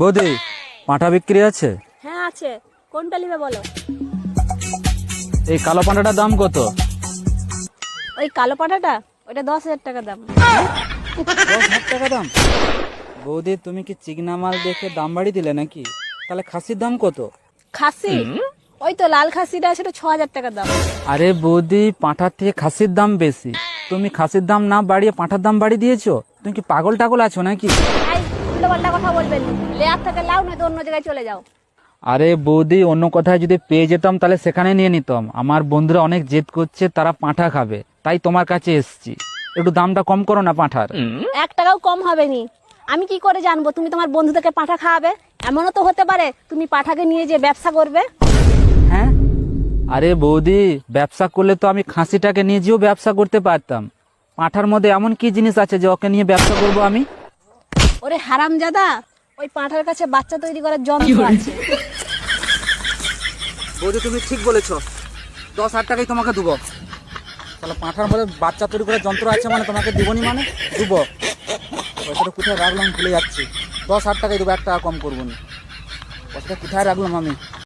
বৌদি পাঁঠা বিক্রি আছে? হ্যাঁ আছে। কোনটা নিবে বলো? এই কালো পাঁঠাটার দাম কত? ওই কালো পাঠাটা? ওইটা দশ হাজার টাকা দাম। দশ হাজার টাকা দাম? বৌদি তুমি কি চিকনা মাল দেখে দাম বাড়ি দিলে নাকি? তাহলে খাসির দাম কত? খাসি? ওই তো লাল খাসিটা সেটা ছ হাজার টাকা দাম। আরে বৌদি পাঁঠার থেকে খাসির দাম বেশি। তুমি খাসির দাম না বাড়িয়ে পাঁঠার দাম বাড়িয়ে দিয়েছ? তুমি কি পাগল টাগল আছো নাকি? এই উল্টো পাল্টা কথা বলবেন। লেয়ার থেকে লাও নয়তো অন্য জায়গায় চলে যাও। আরে বৌদি অন্য কোথায় যদি পেয়ে যেতাম তাহলে সেখানে নিয়ে নিতাম। আমার বন্ধুরা অনেক জেদ করছে তারা পাঁঠা খাবে। তাই তোমার কাছে এসছি। একটু দামটা কম করো না পাঁঠার। এক টাকাও কম হবে নি। আমি কি করে জানব তুমি তোমার বন্ধুদেরকে পাঠা খাওয়াবে? এমনও তো হতে পারে তুমি পাঠাকে নিয়ে যে ব্যবসা করবে। হ্যাঁ? আরে বৌদি ব্যবসা করলে তো আমি খাসিটাকে নিয়ে যেও ব্যবসা করতে পারতাম। পাঁঠার মধ্যে এমন কি জিনিস আছে যে ওকে নিয়ে ব্যবসা করব আমি? ওরে হারাম হারামজাদা ওই পাঁঠার কাছে বাচ্চা তৈরি করার যন্ত্র আছে। বৌদি তুমি ঠিক বলেছ। দশ হাজার টাকাই তোমাকে দেবো। তাহলে পাঁঠার মধ্যে বাচ্চা তৈরি করার যন্ত্র আছে মানে তোমাকে দেবনি মানে? দেবো। পয়সাটা কোথায় রাখলাম ভুলে যাচ্ছি। দশ হাজার টাকাই দেবো এক টাকা কম করব না। পয়সাটা কোথায় রাখলাম আমি?